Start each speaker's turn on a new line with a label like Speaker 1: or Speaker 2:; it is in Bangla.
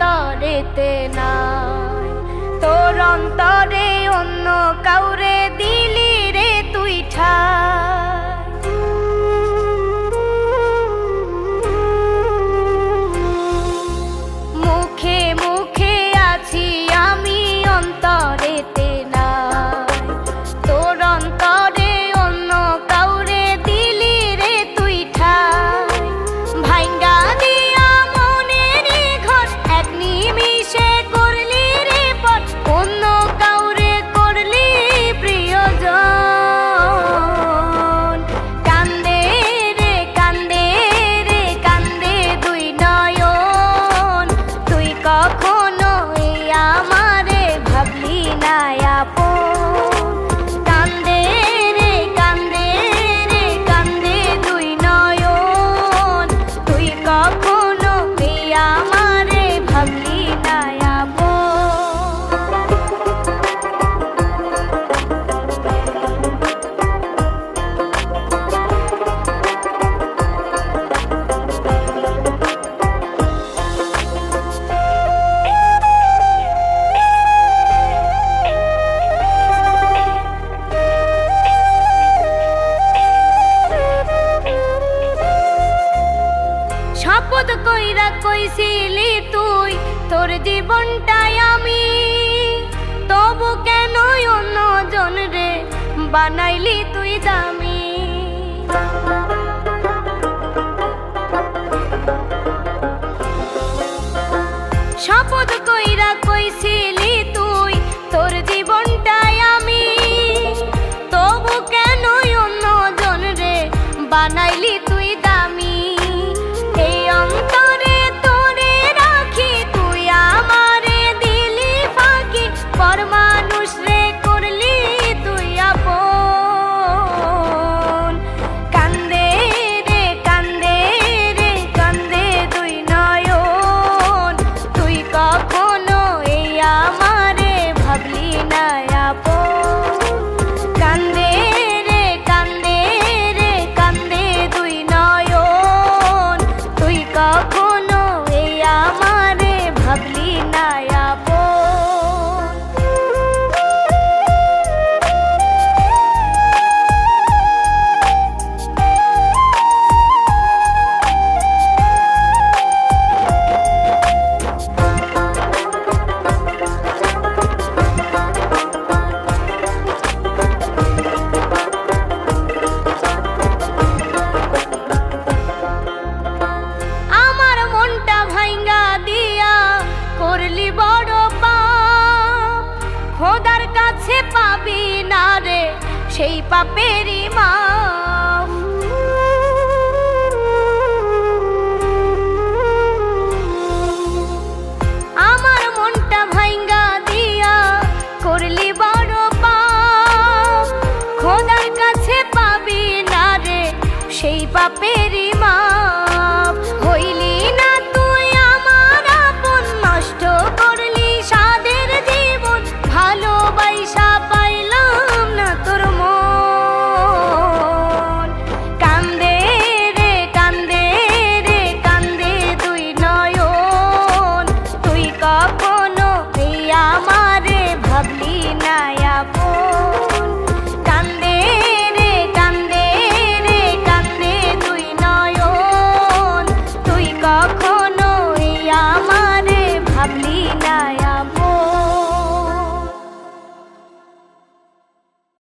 Speaker 1: অন্তরেতে নাই। তোর অন্তরে অন্য কাউরে দিলি রে তুই ঠা আপদ কইরা কইছিলি তুই তোর জীবনটাই আমি। তবু কেন অন্যজন রে বানাইলি তুই দামি? সেই পাপেরই মা আমার মনটা দিয়া খোদার কাছে পাবি না রে সেই পাপেরই মা